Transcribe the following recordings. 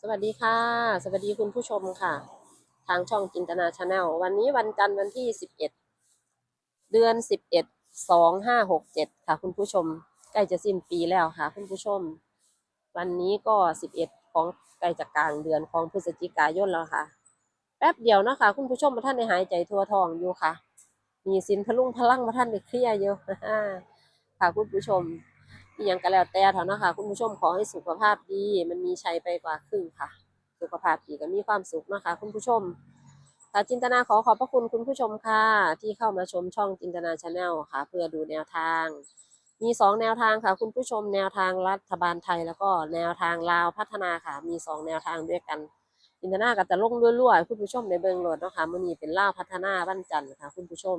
สวัสดีค่ะ สวัสดีคุณผู้ชมค่ะ ทางช่องจินตนาชาแนลวันนี้วันจันทร์วันที่สิบเอ็ดเดือนสิบเอ็ดสองห้าหกเจ็ดค่ะ คุณผู้ชม ใกล้จะสิ้นปีแล้วค่ะ คุณผู้ชม วันนี้ก็สิบเอ็ดของใกล้จะกลางเดือนของพฤศจิกายนแล้วค่ะ แป๊บเดียวนะคะ คุณผู้ชมมาท่านในหายใจทั่วทองอยู่ค่ะ มีสินพลุงพลังมาท่านในเคลียร์อยู่ค่ะคุณผู้ชม อหยังก็แล้วแต่เถอะนะคะคุณผู้ชมขอให้สุขภาพดี มันมีชัยไปกว่าครึ่งค่ะ สุขภาพดีก็มีความสุขนะคะ คุณผู้ชมค่ะจินตนาขอขอบพระคุณคุณผู้ชมค่ะ ที่เข้ามาชมช่องจินตนาชาแนลค่ะ เพื่อดูแนวทาง มีสองแนวทางค่ะ คุณผู้ชมแนวทางรัฐบาลไทย แล้วก็แนวทางลาวพัฒนาค่ะ มีสองแนวทางด้วยกันจินตนาก็จะลงรั่วๆคุณผู้ชมในเบิงโหลดเนาะค่ะมื้อนี้เป็นลาวพัฒนาวันจันทร์ค่ะ คุณผู้ชม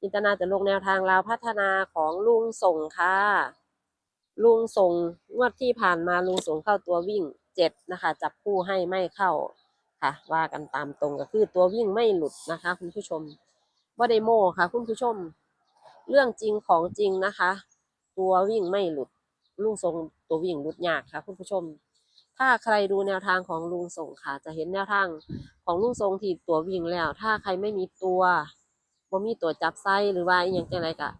จินตนาจะลงแนวทางลาวพัฒนาของลุงส่งค่ะ ลุงส่งงวดที่ผ่านมาลุงส่งเข้าตัววิ่งเจ็ดนะคะ จับคู่ให้ไม่เข้าค่ะ ว่ากันตามตรงก็คือตัววิ่งไม่หลุดนะคะ คุณผู้ชมว่าไดโมค่ะ คุณผู้ชม เรื่องจริงของจริงนะคะ ตัววิ่งไม่หลุดลุงส่งตัววิ่งหลุดยากค่ะ คุณผู้ชม ถ้าใครดูแนวทางของลุงส่งค่ะ จะเห็นแนวทางของลุงส่งที่ตัววิ่งแล้ว ถ้าใครไม่มีตัวบ่มีตัวจับไส้หรือว่าอย่างไรกะ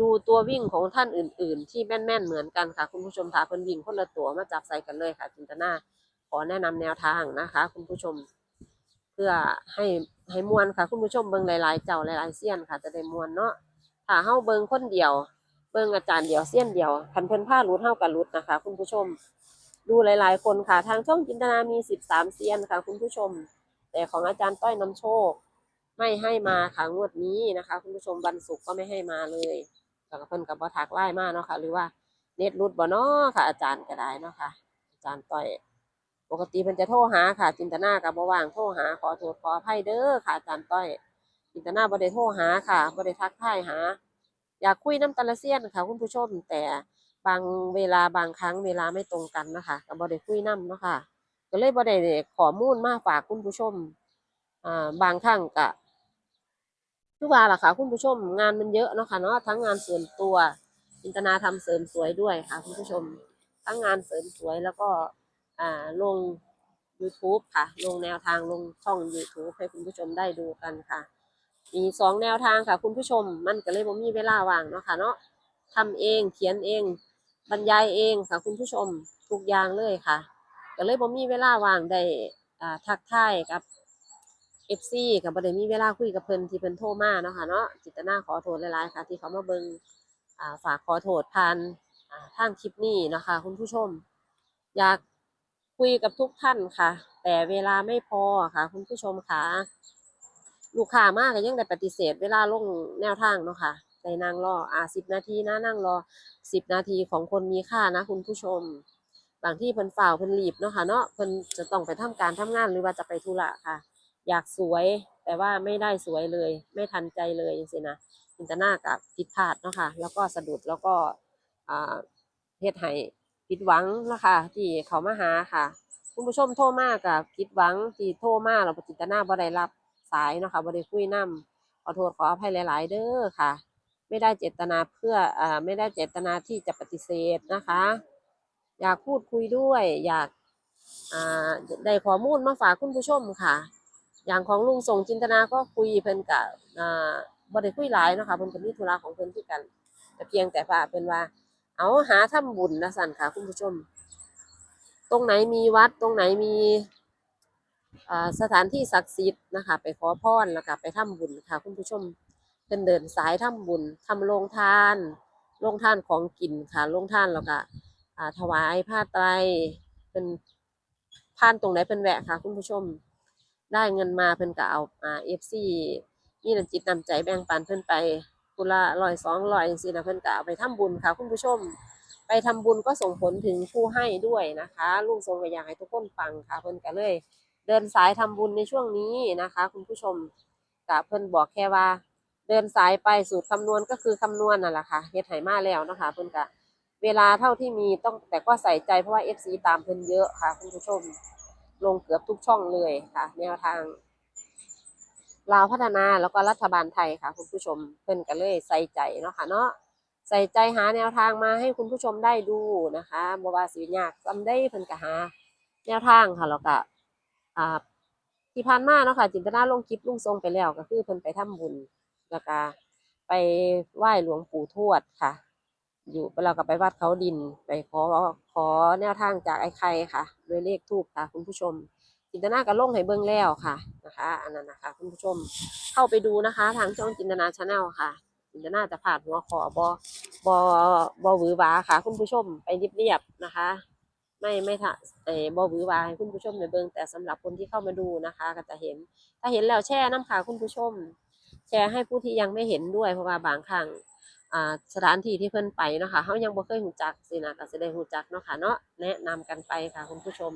ดูตัววิ่งของท่านอื่น ๆ ที่แม่น ๆ เหมือนกันค่ะ คุณผู้ชมถ้าเพิ่นวิ่งคนละตัวมาจับใส่กันเลยค่ะ จินตนาขอแนะนำแนวทางนะคะ คุณผู้ชม เพื่อให้ให้มวนค่ะ คุณผู้ชมเบิ่งหลาย ๆ เจ้าหลายๆเสี้ยนค่ะ จะได้มวนเนาะถ้าเฮาเบิ่งคนเดียว เบิ่งอาจารย์เดียวเสี้ยนเดียวคันเพิ่นพารุดเฮากับรุดนะคะ คุณผู้ชม ดูหลาย ๆ คนค่ะ ทางช่องจินตนามี 13เซียนค่ะ คุณผู้ชม แต่ของอาจารย์ต้อยนำโชค ไม่ให้มาค่ะงวดนี้นะคะ คุณผู้ชมวันศุกร์ก็ไม่ให้มาเลยแล้วก็เพิ่นก็บ่ทักไลน์มาเนาะค่ะ หรือว่าเน็ตรุดบ่เนาะค่ะ อาจารย์ก็ได้เนาะค่ะ อาจารย์ต้อย ปกติเพิ่นจะโทรหาค่ะ จินตนาก็บ่ว่างโทรหาขอโทษขออภัยเด้อค่ะ อาจารย์ต้อย จินตนาบ่ได้โทรหาค่ะบ่ได้ทักทายหา อยากคุยน้ำตาลเซียนค่ะ คุณผู้ชม แต่บางเวลาบางครั้งเวลาไม่ตรงกันนะคะก็บ่ได้คุยนํเนาะค่ะก็เลยบ่ได้ข้อมูลมาฝากคุณผู้ชมอ่าบางครั้งก็ คือว่าล่ะค่ะคุณผู้ชมงานมันเยอะเนาะค่ะเนาะทั้งงานส่วนตัวจินตนาทำเสริมสวยด้วยค่ะคุณผู้ชม ทั้งงานเสริมสวยแล้วก็อ่าลง YouTube ค่ะ ลงแนวทางลงช่อง YouTube ให้คุณผู้ชมได้ดูกันค่ะมีสองแนวทางค่ะ คุณผู้ชมมันก็เลยบ่มีเวลาว่างเนาะค่ะเนาะทำเองเขียนเอง บรรยายเองค่ะคุณผู้ชมทุกอย่างเลยค่ะ ก็เลยบ่มีเวลาว่างได้อ่าทักทายกับ FC กับบ่ได้มีเวลาคุยกับเพิ่นที่เพิ่นโทรมาเนาะค่ะเนาะจิตนาขอโทษหลายๆค่ะ ที่เขามาเบิ่งอ่าฝากขอโทษผ่านทางคลิปนี้นะคะ คุณผู้ชม อยากคุยกับทุกท่านค่ะ แต่เวลาไม่พอค่ะ คุณผู้ชมค่ะ ลูกค้ามากก็ยังได้ปฏิเสธ เวลาลงแนวทางเนาะค่ะได้นั่งรออ่าสิบนาทีนะนั่งรอสิบนาทีของคนมีค่านะ คุณผู้ชม บางที่เพิ่นฝ่าวเพิ่นรีบเนาะค่ะเนาะเพิ่นจะต้องไปทำการทำงานหรือว่าจะไปธุระค่ะ อยากสวย แต่ว่าไม่ได้สวยเลย ไม่ทันใจเลยจังซี่นะจินตนากับผิดพลาดเนาะค่ะแล้วก็สะดุดแล้วก็อ่าเฮ็ดให้ผิดหวังนะคะที่เขามาหาค่ะ คุณผู้ชมโทรมากับผิดหวังที่โทรมาเราจินตนาบ่ได้รับสายเนาะค่ะบ่ได้คุยนํขอโทษขออภัยหลาย ๆ เด้อค่ะ ไม่ได้เจตนาเพื่ออ่าไม่ได้เจตนาที่จะปฏิเสธนะคะ อยากพูดคุยด้วย อยากอ่าได้ข้อมูลมาฝากคุณผู้ชมค่ะ อย่างของลุงส่งจินตนาก็คุยเพิ่นกับอ่าบ่ได้คุยหลายนะคะเพิ่นก็มีธุระของเพิ่นคือกันแต่เพียงแต่ว่าเพิ่นว่า เอาหาทำบุญนะสันค่ะคุณผู้ชม ตรงไหนมีวัดตรงไหนมีอ่าสถานที่ศักดิ์สิทธิ์นะคะไปขอพรแล้วก็ไปทำบุญค่ะ คุณผู้ชมเพิ่นเดินสายทำบุญทำโรงทานโรงทานของกินค่ะโรงทานแล้วก็อ่าถวายผ้าไตรเป็นผ่านตรงไหนเพิ่นแหวะค่ะ คุณผู้ชม ได้เงินมาเพิ่นก็เอาอ่า FC มีน้ำจิตน้ำใจแบ่งปันเพิ่นไปกุละร้อยสองร้อยจังซี่นะเพิ่นก็เอาไปทำบุญค่ะคุณผู้ชม ไปทำบุญก็ส่งผลถึงผู้ให้ด้วยนะคะลุงทรงก็อยากให้ทุกคนฟังค่ะเพิ่นก็เลย เดินสายทำบุญในช่วงนี้นะคะ คุณผู้ชมก็เพิ่นบอกแค่ว่า เดินสายไปสูตรคำนวณก็คือคำนวณนั่นแหละค่ะเฮ็ดให้มาแล้วนะคะเพิ่นก็เวลาเท่าที่มีต้องแต่ก็ใส่ใจเพราะว่า FC ตามเพิ่นเยอะค่ะคุณผู้ชม ลงเกือบทุกช่องเลยค่ะ แนวทางลาวพัฒนาแล้วก็รัฐบาลไทยค่ะ คุณผู้ชมเพิ่นก็เลยใส่ใจเนาะค่ะเนาะใส่ใจหาแนวทางมาให้คุณผู้ชมได้ดูนะคะบว่าสิยากซำได้เพิ่นก็หา แนวทางค่ะแล้วก็อ่าที่ผ่านมาเนาะค่ะ จินตนาลงคลิปลุงทรงไปแล้วก็คือเพิ่นไปทำบุญแล้วก็ไปไหว้หลวงปู่ทวดค่ะ อยู่เราก็ไปวัดเขาดิน ไปขอขอแนวทางจากไอ้ไข่ค่ะด้วยเลขทูปค่ะ คุณผู้ชม จินตนาก็ลงให้เบิ่งแล้วค่ะนะคะอันนั้นนะคะ คุณผู้ชมเข้าไปดูนะคะ ทางช่องจินตนาชาแนลค่ะจินตนาจะผ่านหัวขอบอบอบอหวือวาค่ะ คุณผู้ชมไปเรียบๆนะคะ ไม่ไม่ถ้าเออบอหวือวาให้คุณผู้ชมในเบิ่งแต่สำหรับคนที่เข้ามาดูนะคะ ก็จะเห็น ถ้าเห็นแล้วแชร์น้ำค่ะคุณผู้ชม แชร์ให้ผู้ที่ยังไม่เห็นด้วยเพราะว่าบางครั้ง สถานที่ที่เพิ่อนไปเนาะค่ะเฮายังบ่เคยรู้จักสินะก็สิได้รู้จักเนาะค่ะเนาะแนะนำกันไปค่ะคุณผู้ชม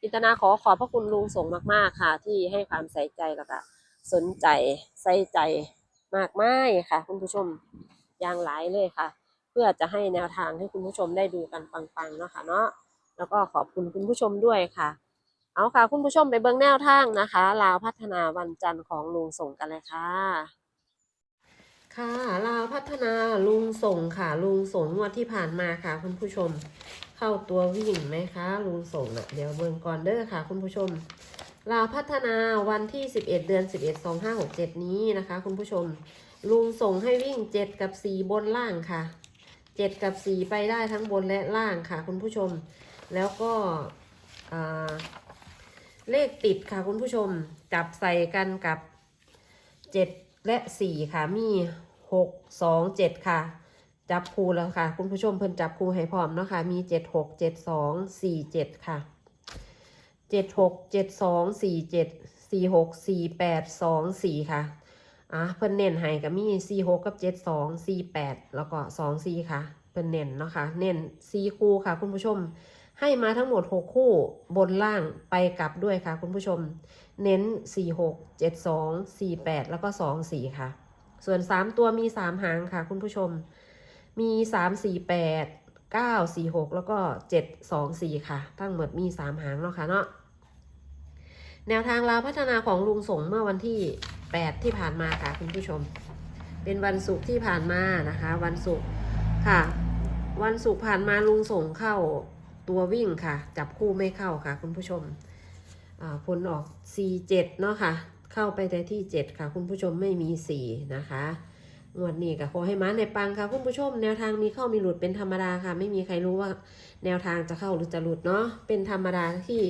จินตนาขอขอบพระคุณลุงสงมาก ๆ ค่ะ ที่ให้ความใส่ใจแล้วก็สนใจใส่ใจมากมายค่ะ คุณผู้ชมอย่างหลายเลยค่ะ เพื่อจะให้แนวทางให้คุณผู้ชมได้ดูกันปังๆเนาะค่ะเนาะแล้วก็ขอบคุณคุณผู้ชมด้วยค่ะ เอาค่ะ คุณผู้ชมไปเบิ่งแนวทางนะคะลาวพัฒนาวันจันทร์ของลุงส่งกันเลยค่ะ ค่ะลาวพัฒนาลุงส่งค่ะ ลุงส่งงวดที่ผ่านมาค่ะ คุณผู้ชม เข้าตัววิ่งไหมคะ ลุงส่งอะเดี๋ยวเบิ่งก่อนเด้อค่ะ คุณผู้ชมลาวพัฒนาวันที่ 11 เดือน 11 2567 นี้นะคะ คุณผู้ชม ลุงส่งให้วิ่ง 7 กับ 4 บนล่างค่ะ 7 กับ 4 ไปได้ทั้งบนและล่างค่ะ คุณผู้ชม แล้วก็เลขติดค่ะคุณผู้ชม จับใส่กันกับ 7 และ 4 ค่ะมี หกสองเจ็ดค่ะ จับคู่แล้วค่ะ คุณผู้ชมเพิ่นจับคู่ให้พร้อมเนาะค่ะมีเจ็ดหกเจ็ดสองสี่เจ็ดค่ะเจ็ดหกเจ็ดสองสี่เจ็ดสี่หกสี่แปดสองสี่ค่ะอะเพิ่นเน้นให้ก็มีสี่หกกับเจ็ดสองสี่แปดแล้วก็สองสี่ค่ะเพิ่นเน้นเนาะค่ะเน้นสี่คู่ค่ะ คุณผู้ชมให้มาทั้งหมดหกคู่บนล่างไปกลับด้วยค่ะคุณผู้ชม เน้นสี่หกเจ็ดสองสี่แปดแล้วก็สองสี่ค่ะ ส่วน3ตัวมี3หางค่ะ คุณผู้ชม มี3 4 8 9 4 6แล้วก็7 2 4ค่ะ ทั้งหมดมี3หางเนาะค่ะเนาะแนวทางลาวพัฒนาของลุงสงเมื่อวันที่8ที่ผ่านมาค่ะ คุณผู้ชม เป็นวันศุกร์ที่ผ่านมานะคะ วันศุกร์ค่ะ วันศุกร์ผ่านมาลุงสงเข้าตัววิ่งค่ะ จับคู่ไม่เข้าค่ะ คุณผู้ชมผลออก 4 7 เนาะค่ะ เข้าไปแต่ที่ 7 ค่ะ คุณผู้ชมไม่มี 4 นะคะงวดนี้ก็ขอให้มาในปังค่ะ คุณผู้ชม แนวทางมีเข้ามีหลุดเป็นธรรมดาค่ะ ไม่มีใครรู้ว่าแนวทางจะเข้าหรือจะหลุดเนาะเป็นธรรมดาที่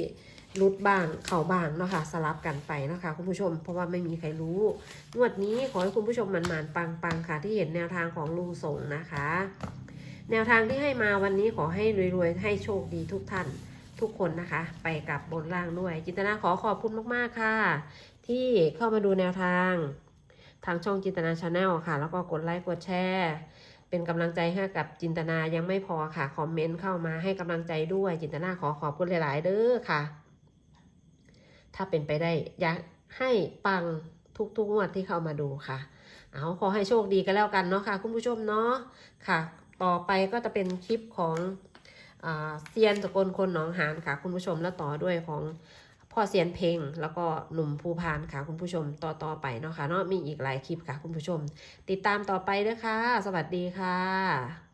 หลุดบ้างเข้าบ้างเนาะค่ะสลับกันไปนะคะคุณผู้ชม เพราะว่าไม่มีใครรู้งวดนี้ขอให้คุณผู้ชมมันหมานๆปังค่ะ ที่เห็นแนวทางของลุงส่งนะคะ แนวทางที่ให้มาวันนี้ขอให้รวยๆให้โชคดีทุกท่านทุกคนนะคะ ไปกับบนล่างด้วย จินตนาขอขอบคุณมาก ๆ ค่ะ ที่เข้ามาดูแนวทางทางช่องจินตนาชาแนลค่ะ แล้วก็กดไลค์กดแชร์ เป็นกำลังใจให้กับจินตนายังไม่พอค่ะ คอมเมนต์เข้ามาให้กำลังใจด้วยจินตนาขอขอบคุณหลาย ๆ เด้อค่ะ ถ้าเป็นไปได้อยากให้ปังทุกๆงวดที่เข้ามาดูค่ะ เอาขอให้โชคดีกันแล้วกันเนาะค่ะ คุณผู้ชมเนาะค่ะ ต่อไปก็จะเป็นคลิปของอเซียนสกลคนหนองหานค่ะ คุณผู้ชมแล้วต่อด้วยของ พ่อเสียนเพลง แล้วก็หนุ่มภูพานค่ะคุณผู้ชมต่อต่อไปเนาะค่ะเนาะมีอีกหลายคลิปค่ะคุณผู้ชม ติดตามต่อไปด้วยค่ะ สวัสดีค่ะ